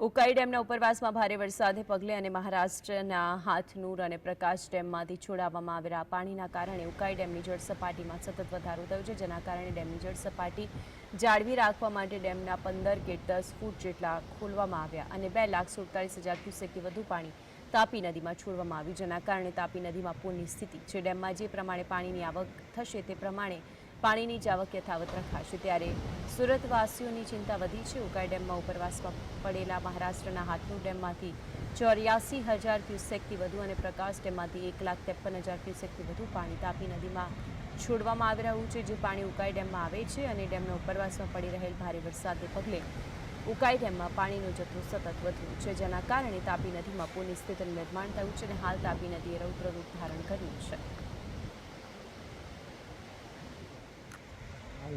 ઉકાઈ ડેમના ઉપરવાસમાં ભારે વરસાદને પગલે અને મહારાષ્ટ્રના હાથનૂર અને પ્રકાશ ડેમમાંથી છોડાવવામાં આવેલા પાણીના કારણે ઉકાઈ ડેમની જળ સપાટીમાં સતત વધારો થયો છે, જેના કારણે ડેમની જળ સપાટી જાળવી રાખવા માટે ડેમના પંદર કે દસ ફૂટ જેટલા ખોલવામાં આવ્યા અને બે લાખ સુડતાલીસ હજાર ક્યુસેકથી વધુ પાણી તાપી નદીમાં છોડવામાં આવ્યું, જેના કારણે તાપી નદીમાં પૂરની સ્થિતિ છે. ડેમમાં જે પ્રમાણે પાણીની આવક થશે તે પ્રમાણે પાણીની જાવક યથાવત રખાશે. ત્યારે સુરતવાસીઓની ચિંતા વધી છે. ઉકાઈ ડેમમાં ઉપરવાસમાં પડેલા મહારાષ્ટ્રના હાથનું ડેમમાંથી ચોર્યાસી હજાર ક્યુસેકથી વધુ અને પ્રકાશ ડેમમાંથી એક લાખ ત્રેપન હજાર ક્યુસેકથી વધુ પાણી તાપી નદીમાં છોડવામાં આવી રહ્યું છે, જે પાણી ઉકાઈ ડેમમાં આવે છે અને ડેમના ઉપરવાસમાં પડી રહેલ ભારે વરસાદને પગલે ઉકાઈ ડેમમાં પાણીનો જથ્થો સતત વધ્યો છે, જેના કારણે તાપી નદીમાં પૂરની સ્થિતિનું નિર્માણ થયું છે અને હાલ તાપી નદીએ રૌદ્ર ધારણ કર્યું છે.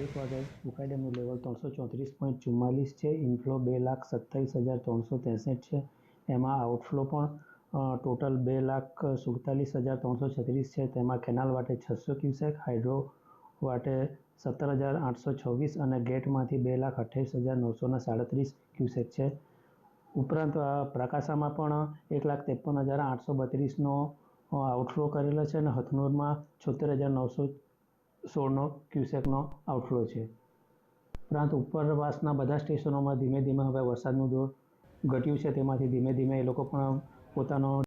એક વાગે ઉકાઈડેમનું લેવલ ત્રણસો ચોત્રીસ પોઈન્ટ ચુમ્માલીસ છે. ઇનફ્લો બે લાખ સત્તાવીસ હજાર ત્રણસો ત્રેસઠ છે. એમાં આઉટફ્લો પણ ટોટલ બે લાખ સુડતાલીસ હજાર ત્રણસો છત્રીસ છે. તેમાં કેનાલ વાટે છસો ક્યુસેક હાઇડ્રો વાટે સત્તર હજાર આઠસો છવ્વીસ અને ગેટમાંથી બે લાખ અઠ્યાવીસ હજાર નવસો ને સાડત્રીસ ક્યુસેક છે. ઉપરાંત પ્રકાશામાં પણ એક લાખ ત્રેપન હજાર આઠસો બત્રીસનો આઉટફ્લો કરેલો છે અને હથનોરમાં છોતેર હજાર નવસો સોળનો ક્યુસેકનો આઉટફ્લો છે. ઉપરાંત ઉપરવાસના બધા સ્ટેશનોમાં ધીમે ધીમે હવે વરસાદનું જોર ઘટ્યું છે. તેમાંથી ધીમે ધીમે એ લોકો પણ પોતાનો